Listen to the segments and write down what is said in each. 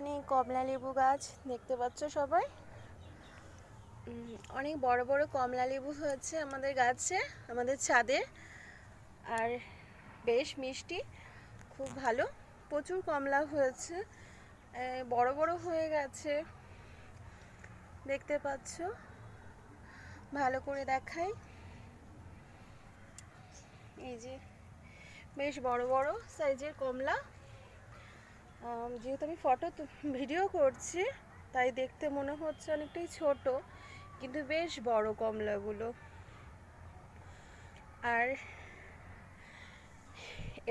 এখানে কমলা লেবু গাছ দেখতে পাচ্ছ সবাই। অনেক বড় বড় কমলা লেবু হয়েছে আমাদের গাছে, আমাদের ছাদে। আর বেশ মিষ্টি, খুব ভালো। প্রচুর কমলা হয়েছে বড় বড় হয়ে গেছে। দেখতে পাচ্ছ? ভালো করে দেখাই। এই যে বেশ বড় বড় সাইজের কমলা। যেহেতু আমি ফটো ভিডিও করছি, তাই দেখতে মনে হচ্ছে অনেকটাই ছোট, কিন্তু বেশ বড় কমলাগুলো। আর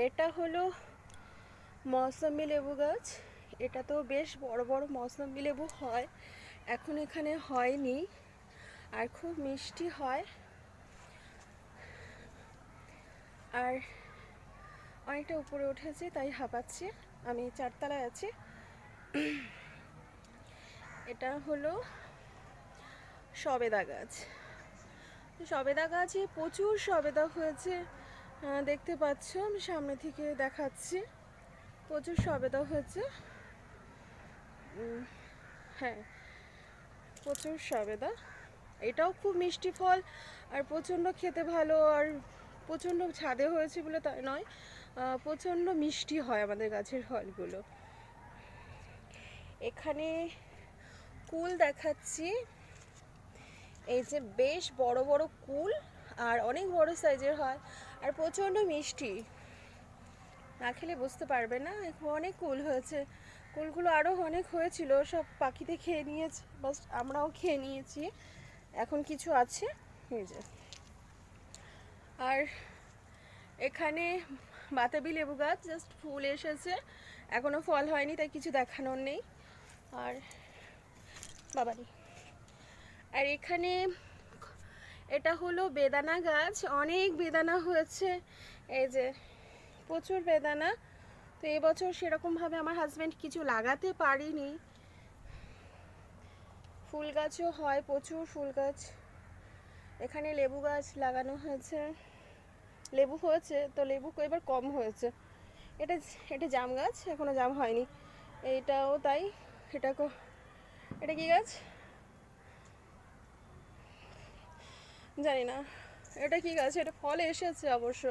এটা হলো মৌসম্বি লেবু গাছ। এটা তো বেশ বড় বড় মৌসম্বি লেবু হয়, এখন এখানে হয়নি। আর খুব মিষ্টি হয়। আর অনেকটা উপরে উঠেছে, তাই হাঁপাচ্ছি। আমি চারতলায় আছি। এটা হলো সবেদা গাছ। সবেদা গাছে প্রচুর সবেদা হয়েছে দেখতে পাচ্ছ, আমি সামনে থেকে দেখাচ্ছি। প্রচুর সবেদা হয়েছে। হ্যাঁ প্রচুর সবেদা। এটাও খুব মিষ্টি ফল, আর প্রচণ্ড খেতে ভালো, আর প্রচণ্ড ছাদে হয়েছে বলে তাই নয়। প্রচণ্ড মিষ্টি হয় আমাদের গাছের ফলগুলো। এখানে কুল দেখাচ্ছি। এই যে বেশ বড় বড় কুল আর অনেক বড় সাইজের হয় আর প্রচণ্ড মিষ্টি। না খেলে বুঝতে পারবে না অনেক কুল হয়েছে। কুলগুলো আরও অনেক হয়েছিল, সব পাখিতে খেয়ে নিয়েছে, বাস আমরাও খেয়ে নিয়েছি। এখন কিছু আছে, এই যে। আর এখানে বাতাবি লেবু গাছ জাস্ট ফুল এসেছে। এখনও ফল হয়নি, তাই কিছু দেখানোর নেই। আর বাবারি। আর এখানে এটা হলো বেদানা গাছ। অনেক বেদানা হয়েছে। এই যে, প্রচুর বেদানা। তো এবছর সেরকমভাবে আমার হাজব্যান্ড কিছু লাগাতে পারিনি। ফুল গাছও হয়, প্রচুর ফুল গাছ। এখানে লেবু গাছ লাগানো হয়েছে। লেবু হয়েছে, তো লেবু এবার কম হয়েছে। এটা এটা জাম গাছ, এখনও জাম হয়নি। এইটাও তাই, এটা এটা কি গাছ? জানি না। এটা কি গাছ? এটা ফল এসেছে অবশ্য।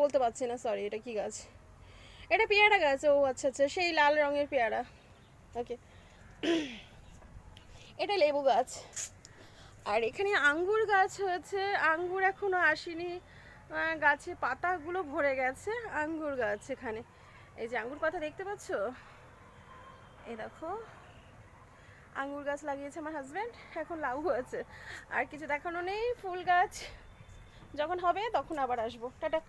বলতে পারছি না সরি এটা কি গাছ? এটা পেয়ারা গাছ, ও আচ্ছা আচ্ছা সেই লাল রঙের পেয়ারা। ওকে এটা লেবু গাছ। আর এখানে আঙ্গুর গাছ হয়েছে, আঙ্গুর এখনও আসেনি। গাছে পাতাগুলো ভরে গেছে, আঙ্গুর গাছ এখানে। এই যে আঙ্গুর পাতা দেখতে পাচ্ছ? এই দেখো, আঙ্গুর গাছ লাগিয়েছে আমার হাজব্যান্ড এখন লাউ আছে। আর কিছু দেখানো নেই, ফুল গাছ, যখন হবে তখন আবার আসব। টাটা।